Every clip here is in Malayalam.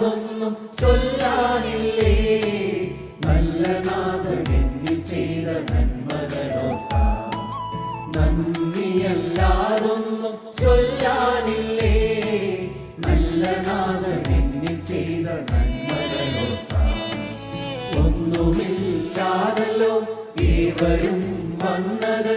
നന്ദിയല്ലാതൊന്നും ചൊല്ലാനില്ലേ? നല്ല നാഥൻ എന്നി ചെയ്ത നന്മകളോർക്കാം നന്ദിയല്ലാതൊന്നും ചൊല്ലാനില്ലേ? നല്ല നാഥൻ എന്നി ചെയ്ത നന്മകളോർക്കാം ഒന്നുമില്ലാതല്ലോ ഏവരും വന്നത്.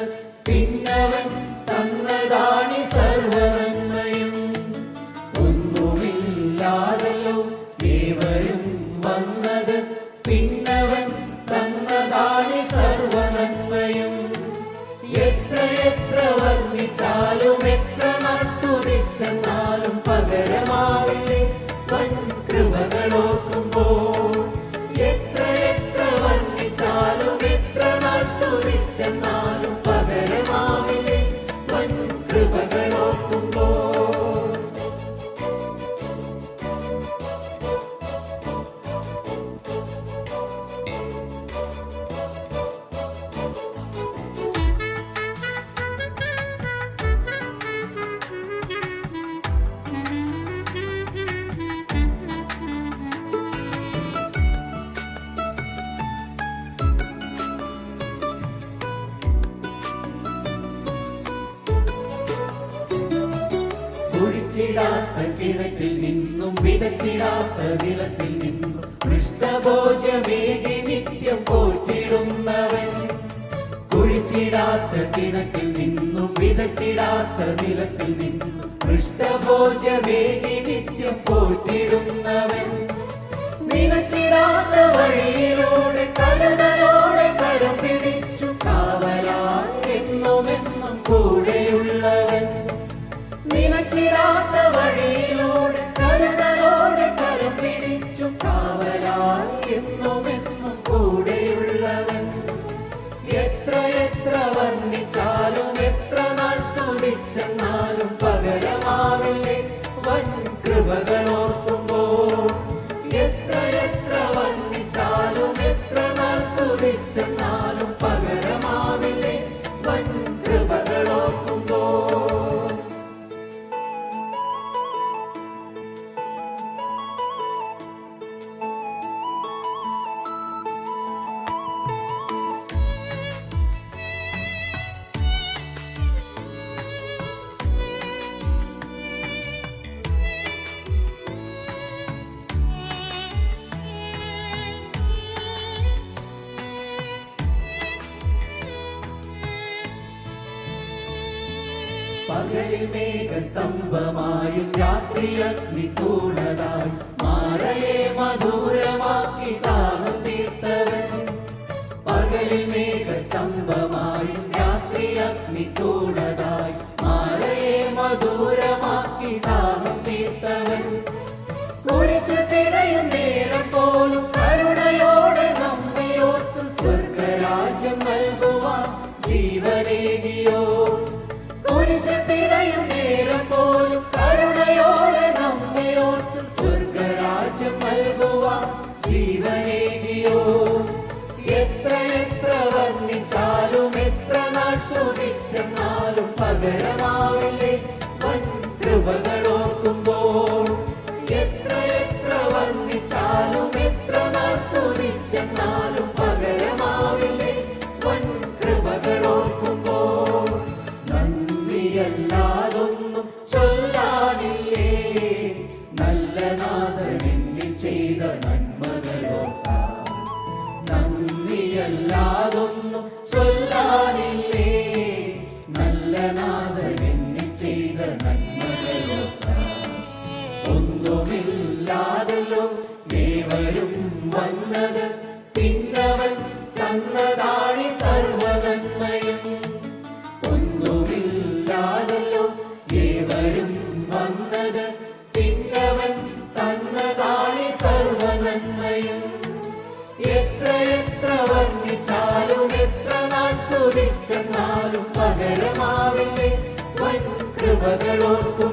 കുഴിച്ചിടാത്ത കിണറ്റിൽ നിന്നും വിതച്ചിടാത്ത നിലത്തിൽ നിന്നും കൃഷ്ണഭോജമേകി നിത്യം പോറ്റിടുന്നവൻ. കുഴിച്ചിടാത്ത കിണറ്റിൽ നിന്നും വിതച്ചിടാത്ത നിലത്തിൽ നിന്നും കൃഷ്ണഭോജമേകി നിത്യം പോറ്റിടുന്നവൻ. നിലച്ചിടാത്ത വഴിയിലൂടെ നിലച്ചിടാത്ത വഴിയിലൂടെ കരുതലോടെ പകലിൽ മേഘസ്തംഭമായും രാത്രി അഗ്നിത്തൂണതായി മാറയെ മധുരമാക്കി ദാഹം തീർത്തവൻ. പകലിൽ മേഘസ്തംഭമായും രാത്രി അഗ്നിത്തൂണതായി മാറയെ മധുരമാക്കി ദാഹം തീർത്തവൻ. കുരിശ് നേരം പോലും കരുണയോടെ നമ്മെ ഓർത്ത് സ്വർഗരാജ്യം നൽകുവാൻ ജീവനേകിയോ? സ്തുതിച്ചെന്നാലും പകരമാവില്ലേ വൻ കൃപകളോർക്കുമ്പോൾ നല്ല നാഥൻ എന്നിൽ ചെയ്ത നന്മകളോർത്താ നന്ദിയല്ലാതൊന്നും ചൊല്ലാനില്ലേ? നല്ല നാഥൻ എന്നിൽ ചെയ്ത നന്മകളോർത്താ ഒന്നുമില്ലാതല്ലോ ദേവരും വന്നത് ചെന്നാലും പകരമാവില്ലേ? വൻ കൃപകളോർക്കും